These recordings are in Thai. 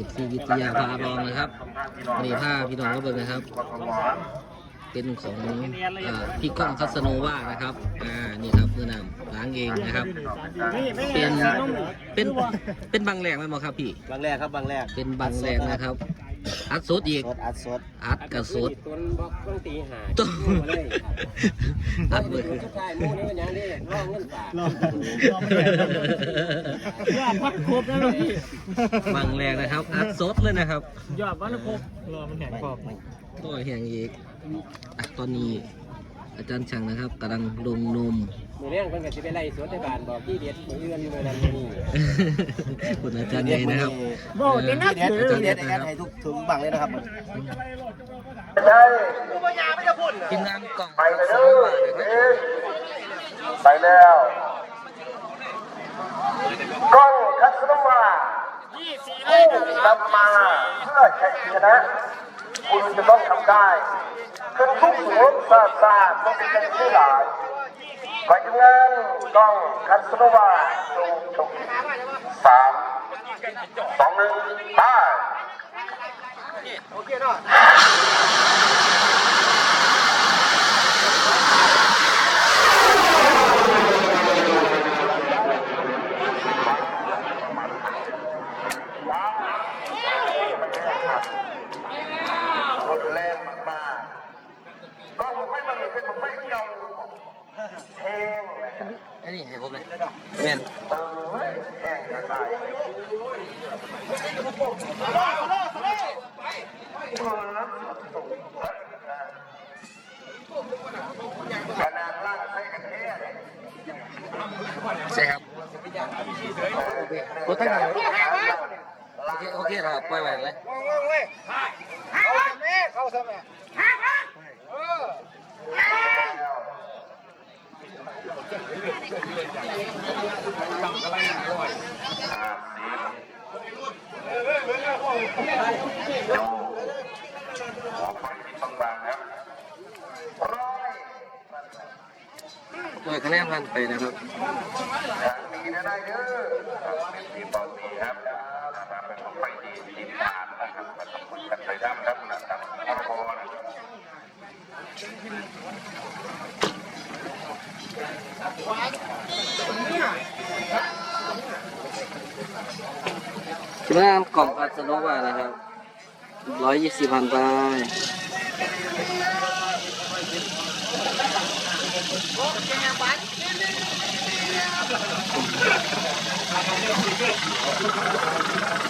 ติดซีวิทยาพาลองนะครับวันนี้ผ้าพี่น้องก็เบิ่งนะครับ เป็นของอ่าพี่ก้องคัสโนวานะครับอ่านี่ครับมือนำล้างเองนะครับ เป็นเป็นเป็นบางแรงไหมหมอครับพี่ บางแรกครับบางแรก เป็นบางแรงนะครับ อัดสดอีก สดอัดสดอัดกับสดต้นบอกต้องตีหาต้นอัดเบอร์สุดท้ายมู่นี่มันยังนี่ร่องเงินฝากลองลองยอดพัดครบแล้วพี่บางแรงนะครับ อัดสดเลยนะครับ ยอดพัดครบรอมันแข็งกรอบต่อแห่งอีกอะตอนนี้ อาจารย์ช่างนะครับกำลังลงนม มือเรื่องเพิ่นก็สิไปไล่สวนในบ้านบอกที่เด็ดมือเอื้อนมือนั้นนี่คุณอาจารย์ใหญ่นะครับบอกจะนับเด็ดถือเด็ดในการให้ทุกถุงบังเลยนะครับทีมงานกล่องไปเลยสเด้องอบาทนะครับเอ๊ะไปแล้วกล้องคัสโนมาผู้นำมาเพื่อชัยชนะ คุณจะต้องทำได้ขึ้นทุกหัวซาซาต้องเป็นที่หลายไปทำงานกล้องคัสโนวาดูชมสามสองหนึ่งไปคนแรงมากๆก็ผมไม่มาเลยเป็นผมไม่เกี่ยวเพลง อั นนี้ให้ผมเลยแม่นเออแห้งกระต่ายขนาดล่างใส่กันแท้เนี่ยใช่ครับโอ้ตั้งไหนโอเคโอเคครับปล่อยไว้เลยบา งๆครับร้อยโดยคะแนนพันไปนะครับทางนี้นะได้เด้อเป็นทีมบอดครับนะครับเป็นของไปดีทีมผ่านนะครับมาทำบุญกันไปด้ามครับนะครับพอนะครับ ทีมงานกล่องอัสโนวานะครับร้อยยี่สิบพันไปเ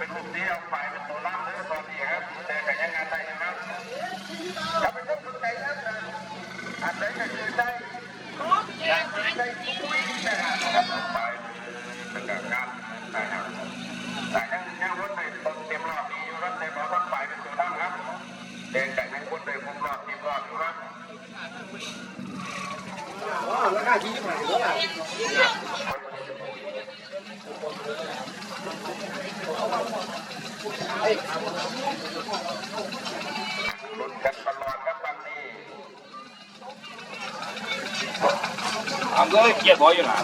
ป็นกลุ่มที่เอาฝ่ายเป็นตัวล่างเลยตอนนี้ครับแต่ก็ยังงานได้อยู่ครับถ้าเป็นคนสนใจครับอาจจะยังยืนได้อยากยืนได้ทุกวิ่งนะครับไปเป็นการงานนะครับแต่ยังยังรถในต้นเต็มรอบนี้อยู่รถในรถฝ่ายเป็นตัวล่างครับเดินแต่ยังคนเดินมุมรอบทีมรอบอยู่ครับ ลุ้นกันตลอดครับบางทีทำเลยเกียร์บอยอยู่หนา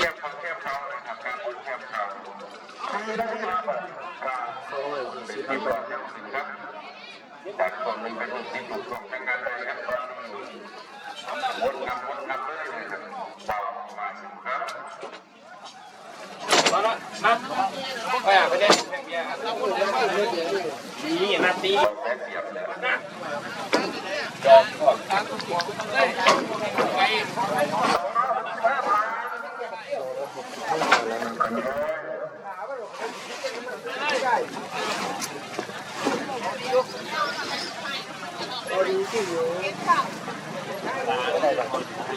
แคบเขาแคบเขาเลยครับการบุญแคบเขาคือได้มาแบบการเป็นที่บอกอย่างสิ่งครับ จากส่วนหนึ่งเป็นคนที่ถูกต้องทางการเลยครับตอนนี้วนนำวนนำเลยนะครับเบามาสิครับมาละมาไปอะไปเด็นเบีย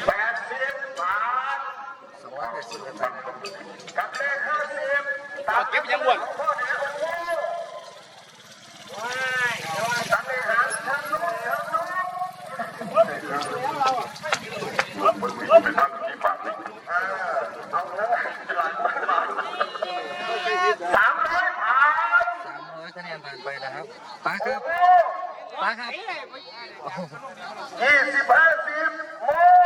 แปดสิบบาทสองร้อยสิบกับกับเลข้าสิบตัดเก็บยังวนสามร้อยคะแนนผ่านไปนะครับไปครับ เอสิบห้าสิบโม